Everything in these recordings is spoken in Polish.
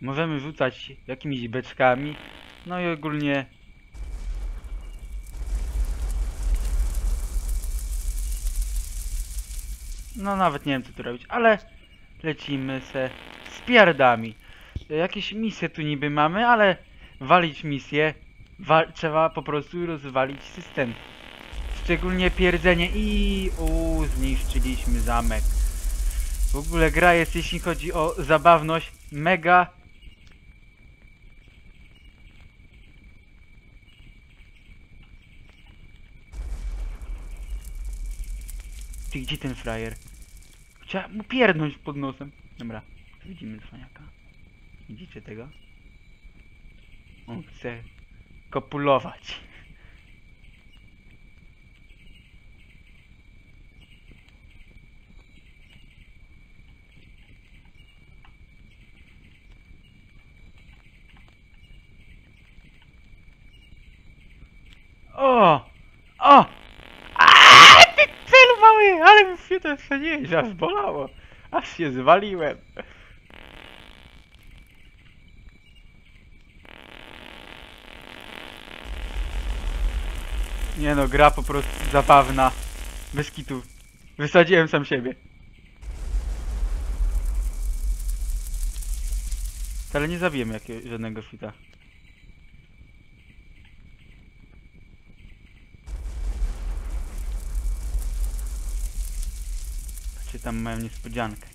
Możemy rzucać jakimiś beczkami, no i ogólnie... No nawet nie wiem co tu robić, ale lecimy se z piardami. Jakieś misje tu niby mamy, ale walić misje wa trzeba po prostu rozwalić system. Szczególnie pierdzenie i u zniszczyliśmy zamek. W ogóle gra jest, jeśli chodzi o zabawność, mega. Ty gdzie ten frajer? Chciałem mu pierdnąć pod nosem. Dobra, widzimy cwaniaka. Widzicie tego? On chce kopulować. O! O! Aaaa! Ty cel mały! Ale nie aż bolało. Aż się zwaliłem. Nie no, gra po prostu zabawna. Bez kitu. Wysadziłem sam siebie. Ale nie zabiłem jakiego, żadnego świta. Czy tam mają niespodziankę?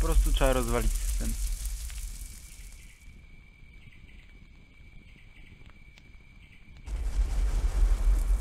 Po prostu trzeba rozwalić system.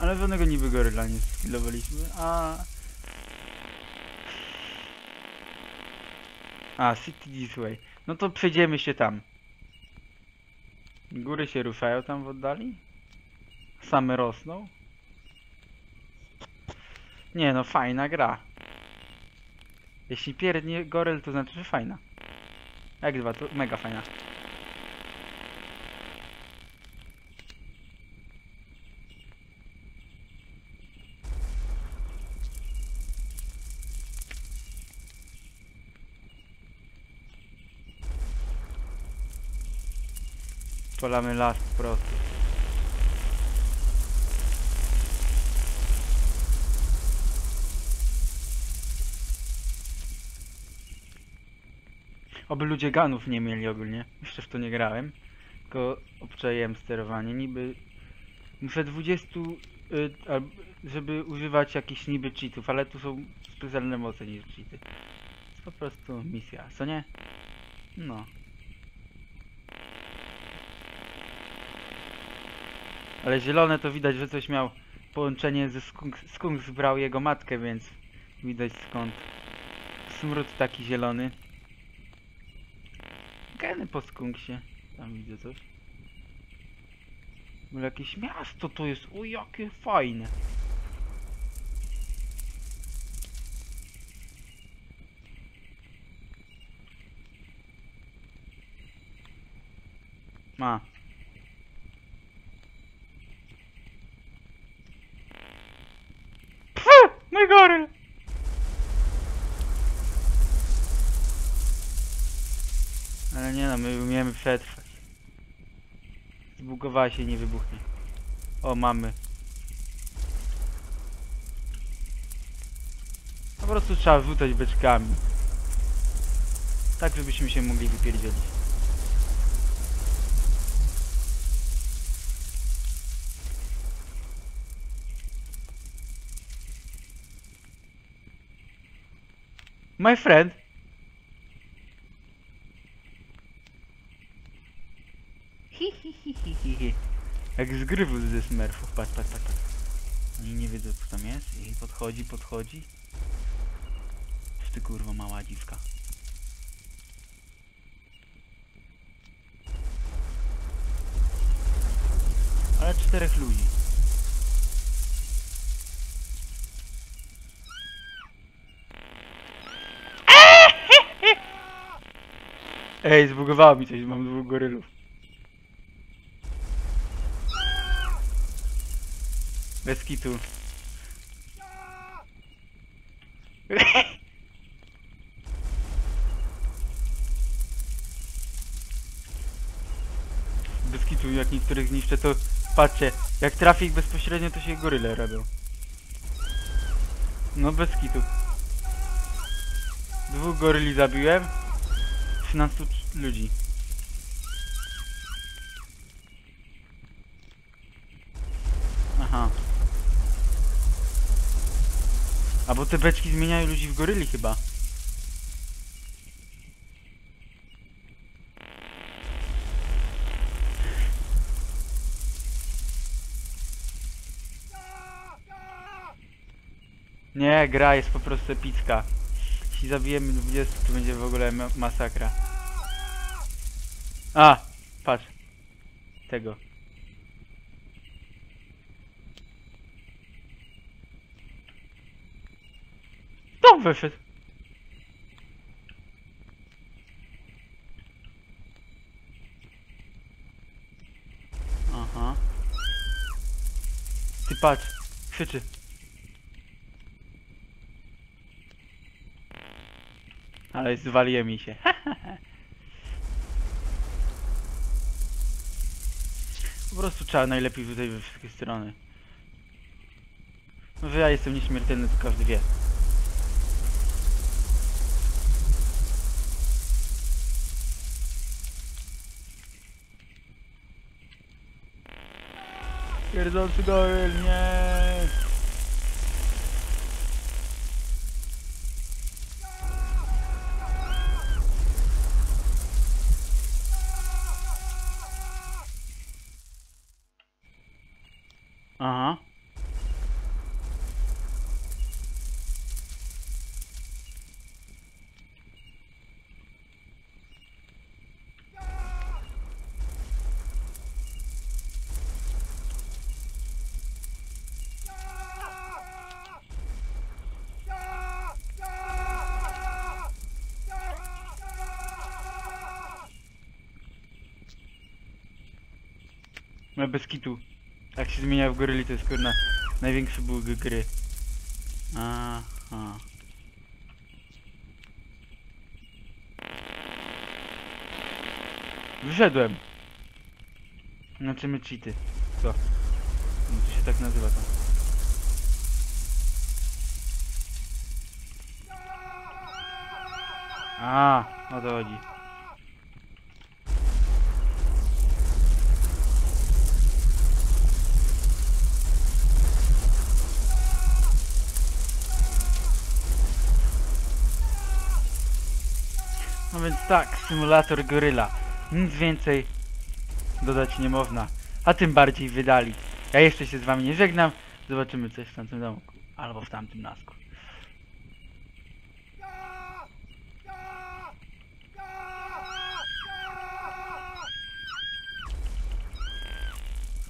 Ale żadnego niby goryla nie skillowaliśmy, a... A, City this way. No to przejdziemy się tam. Góry się ruszają tam w oddali? Same rosną? Nie no, fajna gra. Jeśli pierdnie goryl, to znaczy, że fajna. Jak dwa, to mega fajna. Polamy las po prostu. Oby ludzie ganów nie mieli ogólnie. Jeszcze w to nie grałem. Tylko obczaiłem sterowanie. Niby muszę 20, y, żeby używać jakichś niby cheatów, ale tu są specjalne moce niż cheaty. Jest po prostu misja, co nie? No. Ale zielone to widać, że coś miał połączenie ze skunk, skunk zbrał jego matkę, więc widać skąd. Smród taki zielony. Geny po skunksie. Tam widzę coś. Ale jakieś miasto to jest. O jakie fajne. Ma. Mój goryl! Ale nie no, my umiemy przetrwać. Zbugowała się i nie wybuchnie. O, mamy. Po prostu trzeba rzucać beczkami. Tak, żebyśmy się mogli wypierdzielić. My friend. Jak z ze smurfów. Patrz, patrz, patrz. Oni nie wiedzą co tam jest i podchodzi, podchodzi. Cóż ty kurwa mała dziwka. Ale czterech ludzi. Ej, zbugowało mi coś, mam dwóch gorylów. Bez kitu. Bez kitu, jak niektórych zniszczę, to patrzcie, jak trafię ich bezpośrednio, to się goryle robią. No bez kitu. Dwóch goryli zabiłem. 13 c- ludzi. Aha. A bo te beczki zmieniają ludzi w goryli chyba. Nie, gra jest po prostu epicka. Jeśli zabijemy 20, to będzie w ogóle ma masakra. A! Patrz. Tego. To wyszedł. Aha. Ty patrz. Krzyczy. Ale zwaliłem mi się. prostu trzeba najlepiej tutaj we wszystkie strony. No, ja jestem nieśmiertelny, to każdy wie. Pierdolcy goryl, nie! No bez kitu. Jak się zmienia w goryli, to jest kurna największy bóg gry. Aha. Wyszedłem. Znaczy my cheaty. Co? No to się tak nazywa to. A, o to chodzi. No więc tak, symulator goryla. Nic więcej dodać nie można. A tym bardziej wydali. Ja jeszcze się z wami nie żegnam. Zobaczymy coś w tamtym domku. Albo w tamtym nasku.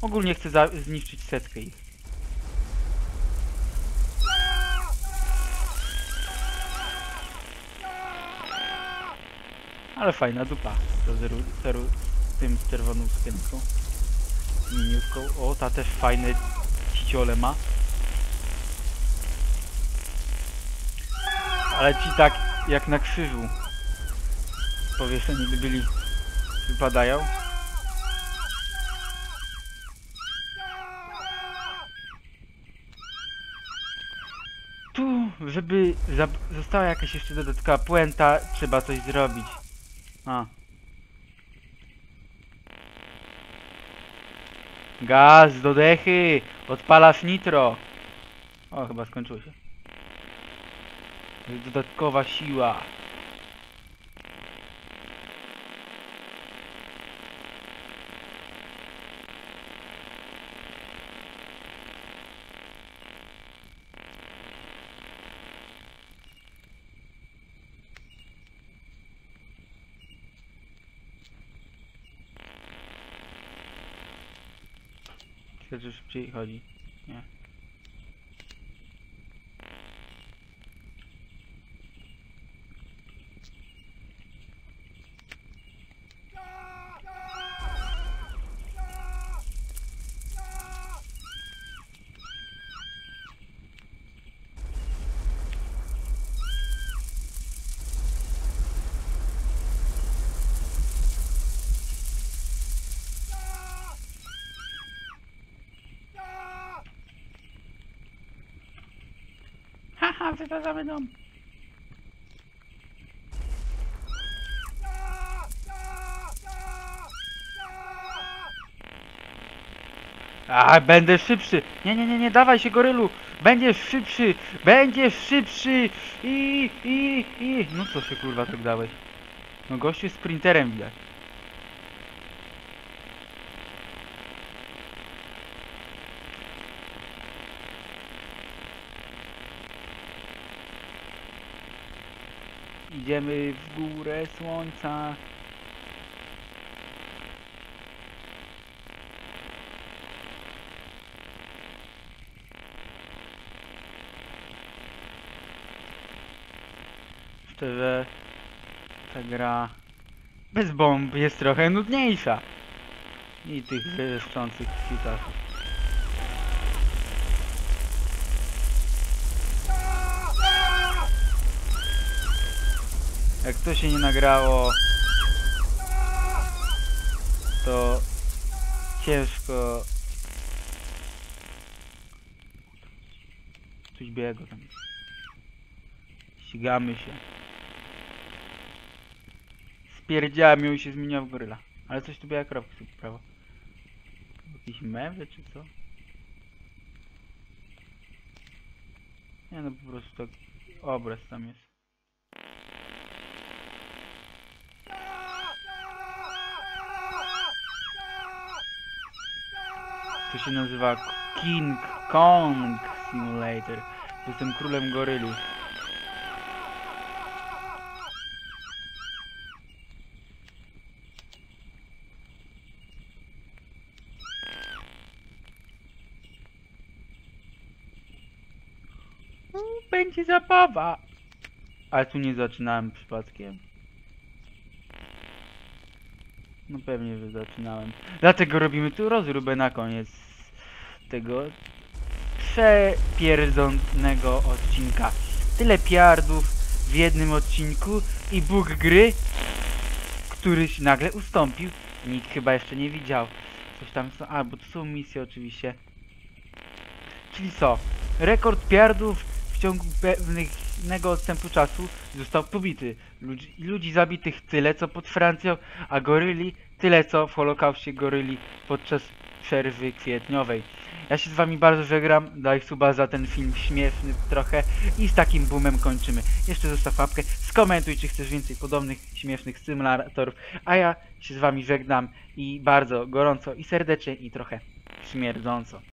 Ogólnie chcę zniszczyć setkę ich. Ale fajna dupa. Zeru tym czerwoną sukienką. Miniutką. O, ta też fajne ciciole ma. Ale ci tak jak na krzyżu powieszeni by byli wypadają. Tu, żeby została jakaś jeszcze dodatkowa puenta, trzeba coś zrobić. A. Gaz do dechy! Odpalasz nitro! O, chyba skończyło się. Dodatkowa siła. Że szybciej chodzi. Haha, wyważamy dom. A, będę szybszy. Nie, nie, nie, nie, dawaj się gorylu. Będziesz szybszy, będziesz szybszy. I, i, i. No co się kurwa tak dałeś? No gościu sprinterem widać. Idziemy w górę słońca. Szczerze, ta gra bez bomb jest trochę nudniejsza. I tych wrzeszczących kwitasów. Jak to się nie nagrało, to ciężko. Coś biegło tam. Ścigamy się. I się zmieniła w goryla. Ale coś tu biała kropka sobie prawo. Jakiś mewy czy co? Nie no po prostu tak obraz tam jest. To się nazywa King Kong Simulator. Jestem królem goryli. Będzie zabawa. Ale tu nie zaczynałem przypadkiem. No pewnie, że zaczynałem. Dlatego robimy tu rozróbę na koniec tego przepierdzącego odcinka. Tyle piardów w jednym odcinku i Bóg gry, któryś nagle ustąpił. Nikt chyba jeszcze nie widział. Coś tam są, a bo to są misje oczywiście. Czyli co? Rekord piardów ciągu pewnego odstępu czasu został pobity. Ludzi, ludzi zabitych tyle co pod Francją, a goryli tyle co w Holokauście goryli podczas przerwy kwietniowej. Ja się z wami bardzo żegnam, daj suba za ten film śmieszny trochę i z takim boomem kończymy. Jeszcze zostaw łapkę, skomentuj czy chcesz więcej podobnych śmiesznych symulatorów, a ja się z wami żegnam i bardzo gorąco i serdecznie i trochę śmierdząco.